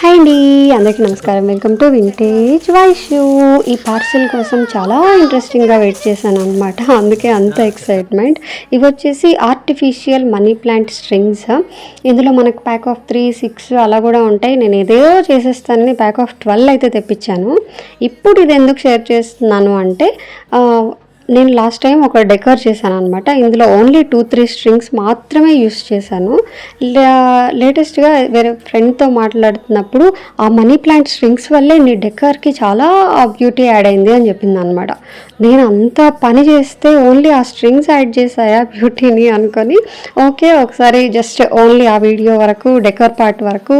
Hi అండి అందరికీ నమస్కారం. వెల్కమ్ టు వింటేజ్ వైషు ఈ పార్సిల్ కోసం చాలా ఇంట్రెస్టింగ్గా వెయిట్ చేశాను అనమాట అందుకే అంత ఎక్సైట్మెంట్ ఇవి వచ్చేసి ఆర్టిఫిషియల్ మనీ ప్లాంట్ స్ట్రింగ్స్ ఇందులో మనకు ప్యాక్ ఆఫ్ త్రీ సిక్స్ అలా కూడా ఉంటాయి. నేను ఏదో చేసేస్తానని ప్యాక్ ఆఫ్ ట్వెల్వ్ అయితే తెప్పించాను. ఇప్పుడు ఇది ఎందుకు షేర్ చేస్తున్నాను అంటే నేను లాస్ట్ టైం ఒక డెకర్ చేశాను అనమాట ఇందులో ఓన్లీ టూ త్రీ స్ట్రింగ్స్ మాత్రమే యూస్ చేశాను. లేటెస్ట్గా వేరే ఫ్రెండ్తో మాట్లాడుతున్నప్పుడు ఆ మనీ ప్లాంట్ స్ట్రింగ్స్ వల్లే నీ డెకర్కి చాలా బ్యూటీ యాడ్ అయింది అని చెప్పింది అనమాట నేను అంత పని చేస్తే ఓన్లీ ఆ స్ట్రింగ్స్ యాడ్ చేశాయా బ్యూటీని అనుకొని ఓకే ఒకసారి జస్ట్ ఓన్లీ ఆ వీడియో వరకు డెకర్ పార్ట్ వరకు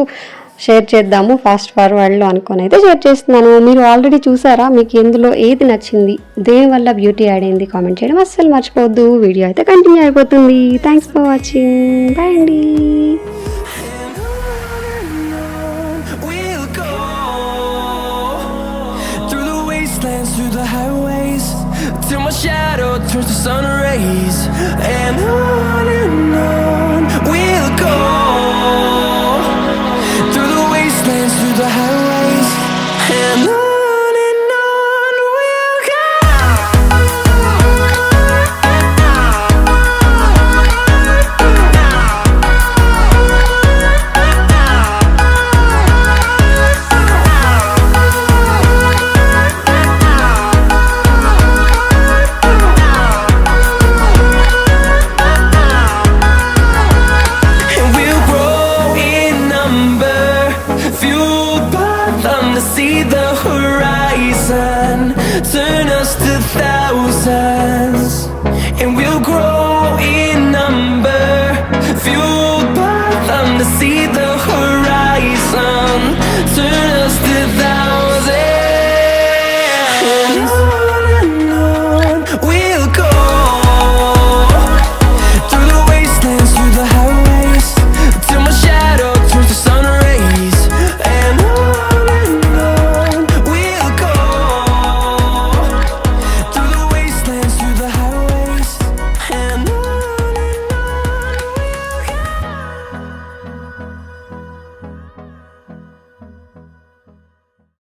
షేర్ చేద్దాము ఫాస్ట్ ఫార్వర్డ్లో అనుకొని అయితే షేర్ చేస్తున్నాను. మీరు ఆల్రెడీ చూసారా? మీకు ఎందులో ఏది నచ్చింది? దేనివల్ల బ్యూటీ యాడ్ అయింది? కామెంట్ చేయడం అస్సలు మర్చిపోవద్దు. వీడియో అయితే కంటిన్యూ అయిపోతుంది. థ్యాంక్స్ ఫర్ వాచింగ్ బాయ్ అండి. Through the highways, till my shadow turns to sun rays, and I... turn us to thousands. And we'll grow